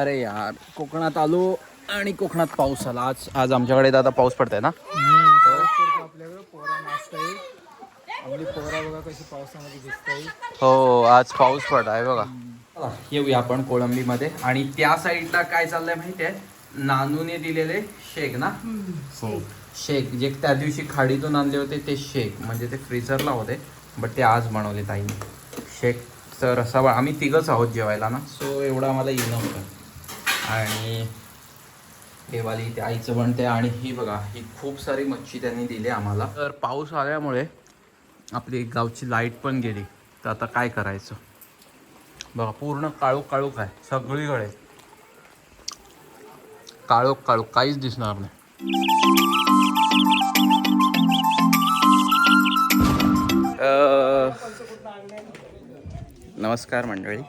अरे यार कोकणात आलो आणि कोकणात पाऊस आला. आज आज आमच्याकडे आता पाऊस पडतोय ना? आपल्याकडे पोरा नाचताय आपली पोरा बघा कशी पावसामध्ये दिसताय हो आज पाऊस पडत आहे बघा. येऊया आपण कोळंबीमध्ये. आणि त्या साईडला काय चाललंय माहितीये? नानूने दिलेले शेक ना? हो. शेक जे त्या दिवशी खाडीतून आणले होते ते शेक. म्हणजे ते फ्रीजरला होते बट ते आज बनवले ताईने. शेक तर रसा आम्ही तिघच आहोत जेवायला ना सो एवढं आम्हाला येणं होतं. आणि हे वाली इथे आईचं बनते आणि ही बघा ही खूप सारी मच्छी त्यांनी दिली आम्हाला. तर पाऊस आल्यामुळे आपली गावची लाइट पण गेली. तर आता काय करायचं? बघा पूर्ण काळोख काळोख आहे. सगळीकडे. काळोख काळोख काहीच दिसणार नाही. नमस्कार मंडळी.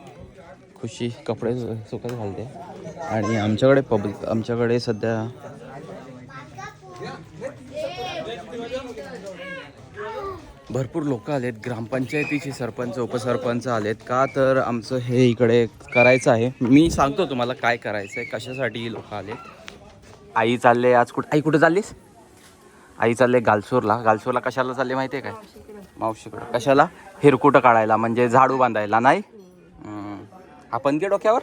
खुशी कपडे सुकत घालते. आणि आमच्याकडे पब्लिक आमच्याकडे सध्या भरपूर लोक आलेत ग्रामपंचायतीचे सरपंच उपसरपंच आलेत. का तर आमचं हे इकडे करायचं आहे. मी सांगतो तुम्हाला काय करायचं आहे कशासाठी लोक आलेत. आई चालले आज कुठं आई कुठं चाललीस? आई चालले गालसूरला. गालसूरला कशाला चालले माहिती आहे काय? मावशीकडं. कशाला? हिरकुटं काढायला म्हणजे झाडू बांधायला नाही? आपण घे डोक्यावर.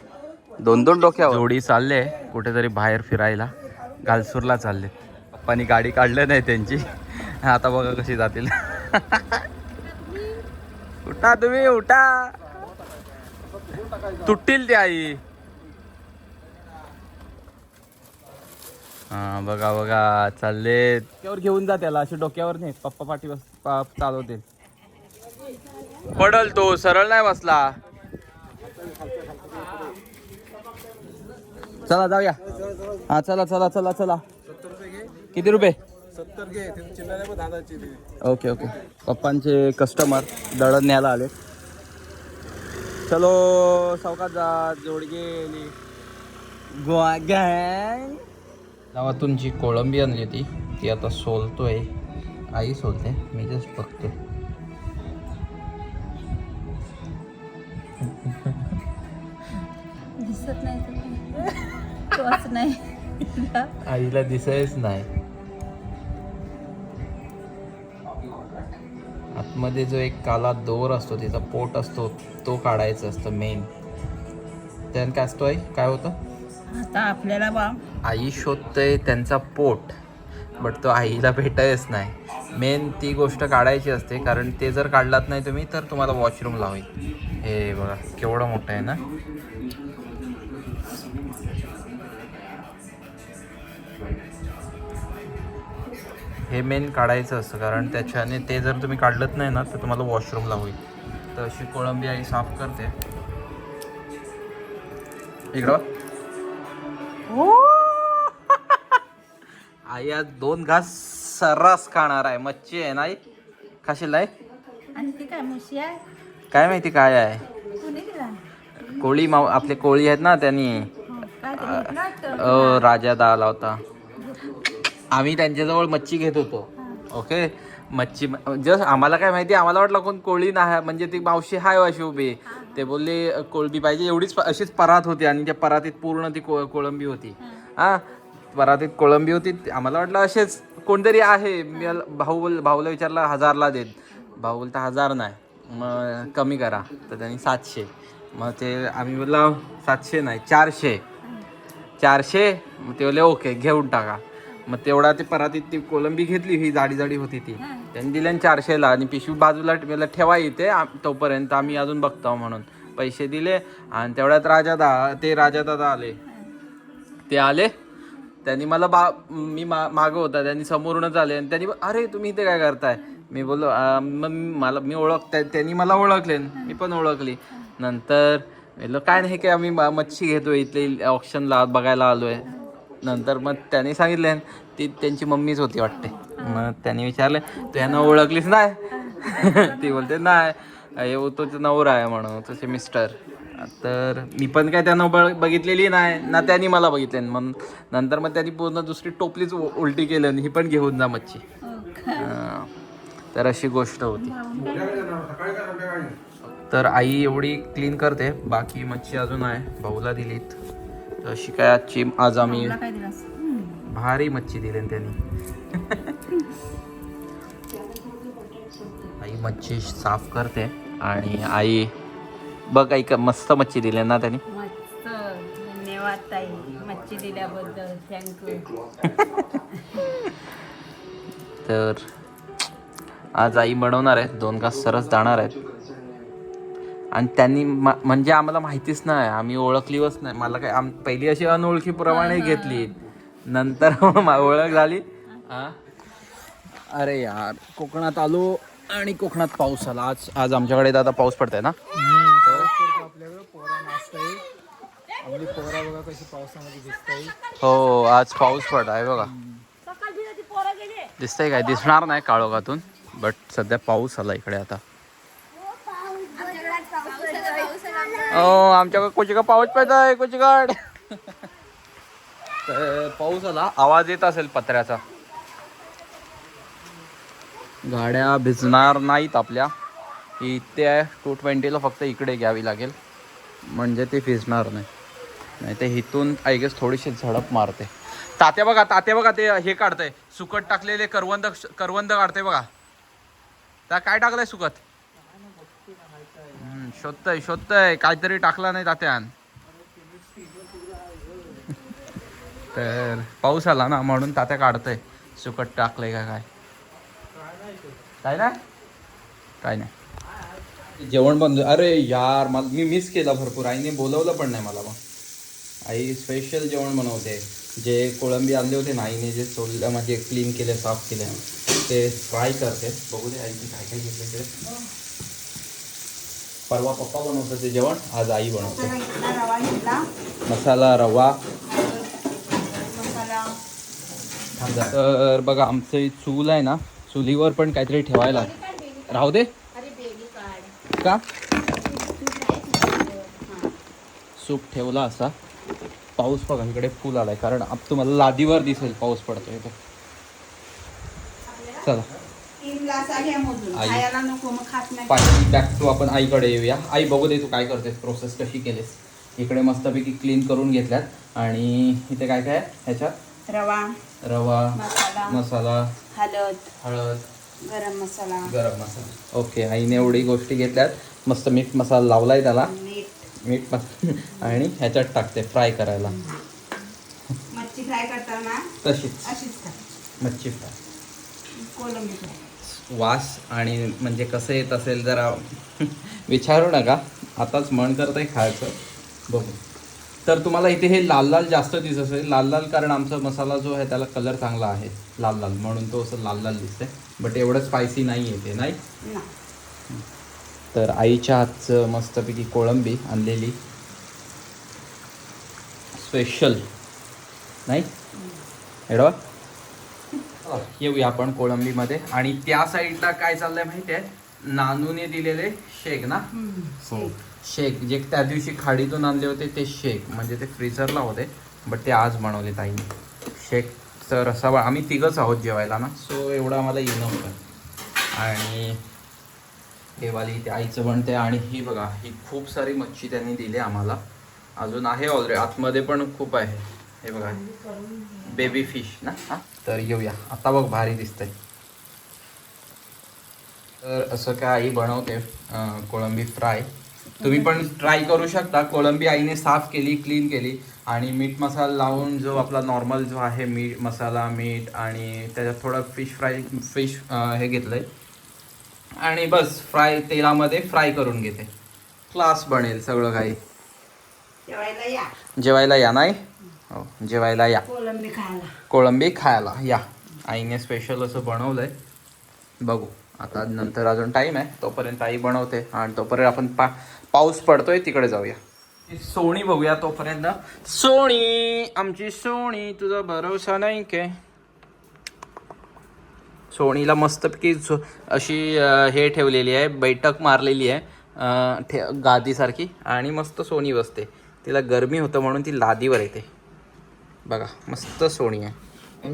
दोन दोन डोक्यावर. जोडी चालले कुठेतरी बाहेर फिरायला. गालसूरला चालले. पप्पानी गाडी काढलं नाही त्यांची. आता बघा कशी जातील. उठा तुम्ही उठा. तुटतील ते आई. हा बघा बघा. चालले. डोक्यावर घेऊन जा त्याला. अशी डोक्यावर नाही. पप्पा पाठी बस पा- चालवतील. पडल तो. सरळ नाही बसला. चला जाऊया. हा चला चला चला चला. किती रुपये? Okay okay. पप्पांचे कस्टमर दळण न्यायला आले. चलो सावकाश जा जोड गेली. गोवा गँग गावातून जी कोळंबी आणली होती. ती आता सोलतोय. आई सोलते. मी जस्ट बघतो दिसत नाही. नाही. आईला दिसायच नाही. आतमध्ये जो एक काला दोर असतो तिचा पोट असतो तो काढायचा असतं मेन त्यानं काय असतो आई? काय होतं? आता आपल्याला बा आई शोधतंय त्यांचा पोट बट तो आईला भेटायच नाही. मेन ती गोष्ट काढायची असते कारण ते जर काढलात नाही तुम्ही तर तुम्हाला वॉशरूमला होईल हे बघा केवढं मोठं आहे ना? हे मेन काढायचं असतं कारण त्याच्याने ते जर तुम्ही काढलत नाही ना तर तुम्हाला वॉशरूमला होईल. तर अशी कोळंबी आई साफ करते. इकडं बघ. आई आज दोन घास सर्रास खाणार आहे. मच्छी आहे खाशील ती काय मुशी आहे? काय माहिती काय आहे? कोळी माव आपले कोळी आहेत ना त्यांनी. हो, राजा दा आला होता. आम्ही त्यांच्याजवळ मच्छी घेत होतो. ओके? मच्छी जस्ट आम्हाला काय माहिती आम्हाला वाटलं कोण कोळी नाही म्हणजे ती मावशी हाय अशी उभी. ते बोलले कोळंबी पाहिजे. एवढीच अशीच परात होती आणि त्या परातीत पूर्ण ती को कोळंबी होती. हा. परातीत कोळंबी होती आम्हाला वाटलं असेच कोणतरी आहे. मी भाऊ बोल भाऊला विचारला हजारला देत. भाऊ बोलता हजार नाही. मग कमी करा. तर त्यांनी सातशे. मग ते आम्ही बोलला सातशे नाही चारशे. चारशे? मग ते बोलले ओके घेऊन टाका. मग तेवढा ते परातीत ती कोलंबी घेतली ही जाडी जाडी होती ती. त्यांनी दिल्या चारशेला आणि पिशवी बाजूला मला ठेवा इथे आम- तोपर्यंत आम्ही अजून बघतो म्हणून. पैसे दिले आणि तेवढ्यात राजा दा ते राजा दादा आले. ते आले. त्यांनी मला बा मी मा मागं होता त्यांनी समोरूनच आले. आणि त्यांनी अरे तुम्ही इथे काय करताय? मी बोललो "अं, मग मला मी ओळख त्या- त्यांनी मला ओळखले मी पण ओळखली. नंतर काय नाही काय आम्ही म- मच्छी घेतो इथले ऑप्शनला बघायला आलो आहे नंतर मग त्यांनी सांगितले ती त्यांची मम्मीच होती वाटते. मग त्यांनी विचारले तू यांना ओळखलीस नाही? ती बोलते नाही हे तो नवरा आहे म्हणून तसे मिस्टर. तर मी पण काय त्यांना बघ- बघितलेली नाही ना त्यांनी मला बघितले. म्हणून नंतर मग त्यांनी पूर्ण दुसरी टोपलीच उलटी केली आणि ही पण घेऊन जा मच्छी. तर अशी गोष्ट होती. तर आई एवढी क्लीन करते बाकी मच्छी अजून आहे भाऊला दिलीत. तर अशी काय आजची आज आम्ही. भारी मच्छी दिली त्यांनी. आई मच्छी साफ करते आणि आई बघ आई का मस्त मच्छी दिली ना त्यांनी. मच्छी दिल्याबद्दल. थँक्यू तर आज आई बनवणार आहेत दोन घास सरस जाणार आहेत. आणि त्यांनी म- म्हणजे आम्हाला माहितीच नाही आम्ही ओळखलीच नाही. मला काय आम पहिली अशी अनोळखीप्रमाणे घेतली. नंतर मा- ओळख झाली. हा. अरे यार कोकणात आलो आणि कोकणात पाऊस आला. आज आज आमच्याकडे आता पाऊस पडतोय ना? हो आज पाऊस पडत आहे बघा. दिसतंय काय? दिसणार नाही काळोखातून बट सध्या पाऊस आला इकडे आता. हो आमच्याकडे कोचिका पाऊस पडत आहे कोचिकाड. तर पाऊस आला आवाज येत असेल पत्र्याचा. गाड्या भिजणार नाहीत आपल्या. इथे आहे टू ट्वेंटीला फक्त इकडे घ्यावी लागेल. म्हणजे ते भिजणार नाही. नाही ते हिथून आय गेस थोडीशी झडप मारते. तात्या बघा तात्या बघा ते हे काढतंय. सुकट टाकलेले करवंद करवंद काढते बघा. त्या काय टाकलंय सुकत? शोधतय शोधतय. काहीतरी टाकला नाही तात्यान. तर पाऊस आला ना म्हणून तात्या काढतंय. सुकट टाकलंय का काय? काय नाही? काय नाही. जेवण बंद अरे यार मला मी मिस केला भरपूर. आईने बोलवलं पण नाही मला मग. आई स्पेशल जेवण बनवते. जे कोळंबी आणले होते ना आईने जे सोडलं म्हणजे क्लीन केले साफ केले. ते फ्राय करते. बघू दे आईने काय काय घेतलं इकडे परवा पप्पा बनवतं ते जेवण आज आई बनवते. रवा घेतला. मसाला रवा. मसाला. तर बघा आमचं चूल आहे ना चुलीवर पण काहीतरी ठेवायला राहू दे. का? सूप ठेवला असा. पाऊस बघा इकडे फुल आलाय. कारण अब तुम्हाला लादीवर दिसेल पाऊस पडतोय तो चला. तीन ग्लास आहे मोजून आई. खायला नको मग खात नाही. पाणी बॅक टू आपण आईकडे येऊया. आई बघू दे तू काय करतेस प्रोसेस कशी केलीस. इकडे मस्तपैकी क्लीन करून घेतल्यात. आणि इथे काय काय आहे? ह्याच्यात? रवा रवा मसाला मसाला हळद हळद गरम मसाला. गरम मसाला. ओके आईने एवढी गोष्टी घेतल्यात. मस्त मीठ मसाला लावलाय त्याला. मीठ. मीठ मसाला आणि ह्याच्यात टाकते फ्राय करायला. मच्छी फ्राय करताना तशीच. अशीच मच्छी फ्राय कोलंबी फ्राय वास आणि म्हणजे कसं येत असेल जरा विचारू नका. आताच मन करतंय खायचं. बघू. तर तुम्हाला इथे हे लाल लाल जास्त दिसत असेल. लाल लाल कारण आमचा मसाला जो आहे त्याला कलर चांगला आहे. लाल लाल. म्हणून तो असं लाल लाल दिसतंय. बट एवढं स्पायसी नाही येते नाही? ना. तर आईच्या हातचं मस्तपैकी कोळंबी आणलेली. स्पेशल नाही? एडवा? येऊया आपण कोळंबीमध्ये. आणि त्या साईडला काय चाललंय माहिती आहे नानूने दिलेले शेक ना? हो. शेक. जे त्या दिवशी खाडीतून आणले होते ते शेक. म्हणजे ते फ्रीझरला होते बट ते आज बनवले ताईने. शेक तर बा- आम्ही तिघच आहोत जेवायला ना सो एवढं आम्हाला येणं होतं. आणि हे वाली इथे आईचं बनते आणि ही बघा ही खूप सारी मच्छी त्यांनी दिली आम्हाला. अजून आहे ऑलरेडी आतमध्ये पण खूप आहे. हे बघा. बेबी फिश ना हा? तर येऊया. आता बघ भारी दिसतंय. तर असं काय आई बनवते कोळंबी फ्राय. तुम्ही पण ट्राय करू शकता. कोळंबी आईने साफ केली क्लीन केली. आणि मीठ मसाला लावून जो आपला नॉर्मल जो आहे मीठ मसाला मीठ आणि त्याच्यात थोडं फिश फ्राय फिश हे घेतलंय. आणि बस फ्राय तेलामध्ये फ्राय करून घेते. क्लास बनेल सगळं काही. जेवायला या. जेवायला या नाही? हो जेवायला या. खायला. कोळंबी खायला या. आईने स्पेशल असं बनवलंय. बघू आता नंतर अजून टाईम आहे. तोपर्यंत आई बनवते आणि तोपर्यंत आपण पा पाऊस पडतोय तिकडे जाऊया. सोणी बघूया तोपर्यंत. सोणी आमची सोणी तुझा भरोसा नाही काय सोणीला मस्तपैकी अशी हे ठेवलेली आहे बैठक मारलेली आहे ठे गादीसारखी आणि मस्त सोनी बसते. तिला गरमी होतं म्हणून ती लादीवर येते. बघा मस्त सोणी आहे.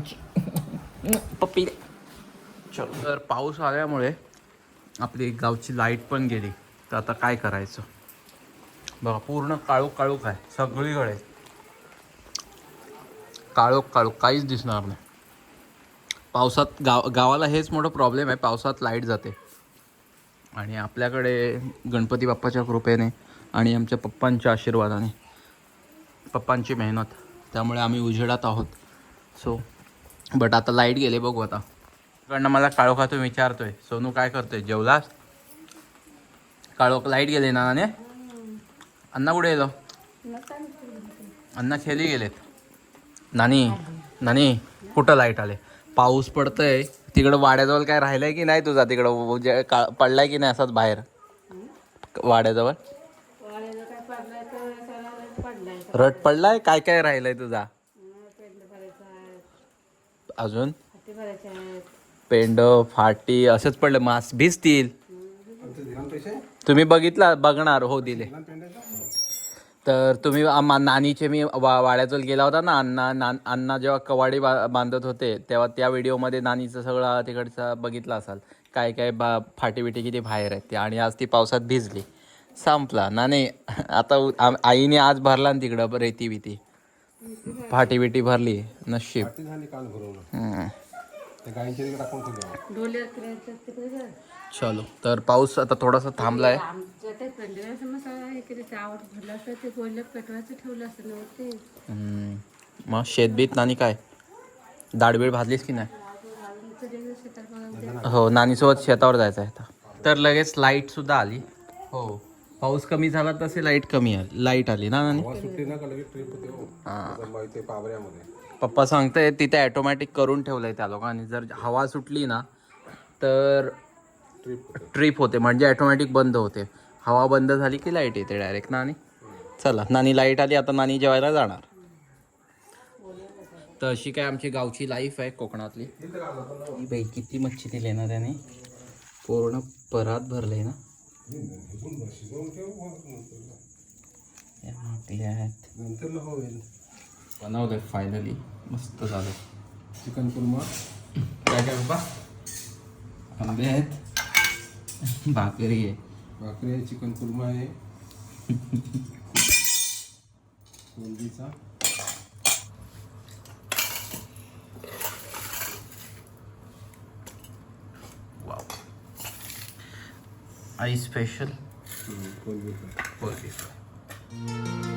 पप्पी. चलो तर पाऊस आल्यामुळे आपली गावची लाइट पण गेली. तर आता काय करायचं? बघा पूर्ण काळूक काळूक आहे सगळीकडे. काळोख काळोख काहीच दिसणार नाही. पावसात गाव गावाला हेच मोठं प्रॉब्लेम आहे पावसात लाइट जाते. आणि आपल्याकडे गणपती बाप्पाच्या कृपेने आणि आमच्या पप्पांच्या आशीर्वादाने पप्पांची मेहनत. त्यामुळे आम्ही उजेडात आहोत. सो बट आता लाइट गेले बघू आता. कडनं मला काळोखातून विचारतोय. सोनू काय करतोय? जेवलास? काळोख लाइट गेले ना नाने? अण्णा कुठे गेलो? अण्णा खेळली गेलेत. नानी नानी कुठं लाइट आले? पाऊस पडतोय. तिकडं वाड्याजवळ काय राहिलंय की नाही तुझा? तिकडं जे का पडलाय की नाही असाच बाहेर? वाड्याजवळ? रट पडलाय? काय काय राहिलंय तुझा? अजून? पेंड फाटी असंच पडलं. मास भिजतील. तुम्ही बघितला बघणार. हो दिले. तर तुम्ही नानीचे मी वा वाड्याजवळ गेला होता ना अण्णा ना अण्णा जेव्हा कवाडी बा बांधत होते तेव्हा त्या व्हिडिओमध्ये नानीचं सगळं तिकडचा बघितलं असाल. काय काय बा फाटी बिटी किती बाहेर आहेत ते आणि आज ती पावसात भिजली. संपला. नाने आता उ- आम- आईने आज भरला ना तिकडं रेती बिती. फाटी बिटी भरली नशीब. चलो तर पाऊस आता थोडासा थांबलाय. हे ना. मग शेतबीत नानी काय? दाडबीड भाजलीस की नाही? हो नानीसोबत शेतावर जायचं आहे आता. तर लगेच लाइट सुद्धा आली. हो. पाऊस कमी झाला तसे लाइट कमी आली लाइट आली ना नानी? हवा सुटली ना ट्रिप होते हो? पावऱ्यामध्ये पप्पा सांगताय तिथे ॲटोमॅटिक करून ठेवलंय त्या लोकांनी. जर हवा सुटली ना तर ट्रिप होते. ट्रिप होते. म्हणजे ॲटोमॅटिक बंद होते. हवा बंद झाली की लाइट येते डायरेक्ट नानी. चला नानी लाइट आली आता नानी जेवायला जाणार. तर अशी काय आमची गावची लाईफ आहे कोकणातली. ही बाई किती मच्छी दिली ना त्याने. पूर्ण परात भरले ना. बनवलंय फायनली मस्त झालं. चिकन कुर्मा काय काय बाबा? आंबे आहेत. भाकरी आहे. भाकरी आहे चिकन कुर्मा आहे. are you special? Mm,